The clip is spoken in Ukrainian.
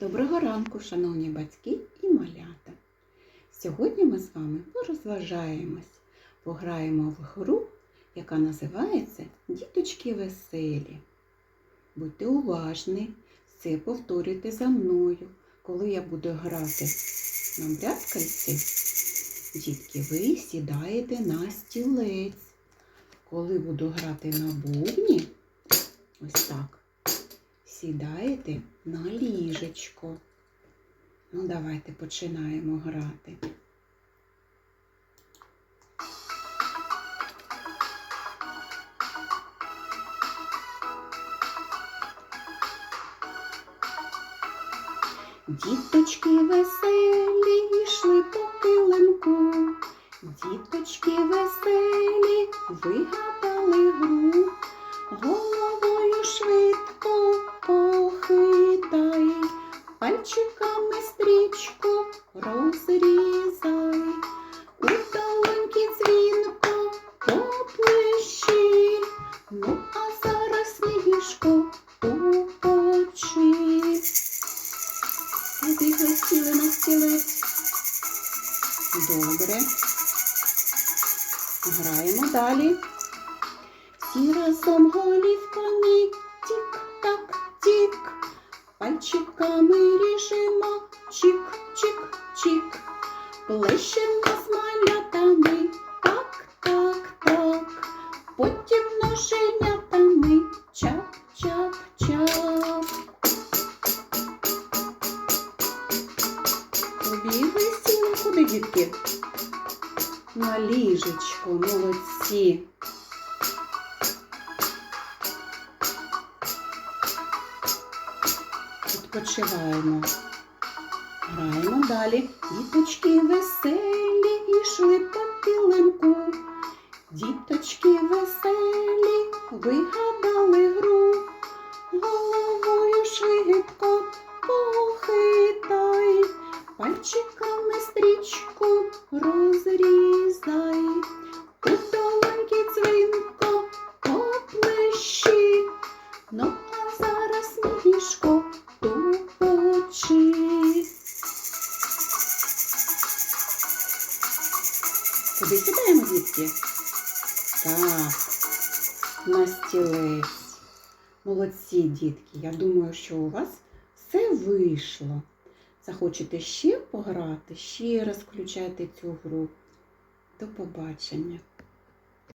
Доброго ранку, шановні батьки і малята. Сьогодні ми з вами порозважаємось, пограємо в гру, яка називається Діточки веселі. Будьте уважні, це повторюйте за мною. Коли я буду грати на брязкальці, дітки, ви сідаєте на стілець. Коли буду грати на бубні, сідаєте на ліжечко. Ну, давайте починаємо грати. Діточки веселі йшли по килимку. Діточки веселі вигадали гру. Пальчиками стрічку розрізай, у долоньки дзвінко поплещи, ну а зараз сніжко упочи. Побігли сіли на стілець. Добре. Граємо далі. Всі разом голівками чик-чик-чик, плещемо з малятами так, так, так, потім ноженятами чап-чап-чап. Побігли сіли куди, дітки? На ліжечко, молодці. Відпочиваємо. Граємо далі. Діточки веселі йшли по килимку. Діточки веселі вигадали гру. Головою швидко похитай, пальчиками Куди дітки? Так, на стілець. Молодці, дітки. Я думаю, що у вас все вийшло. Захочете ще пограти, ще раз включайте цю гру. До побачення.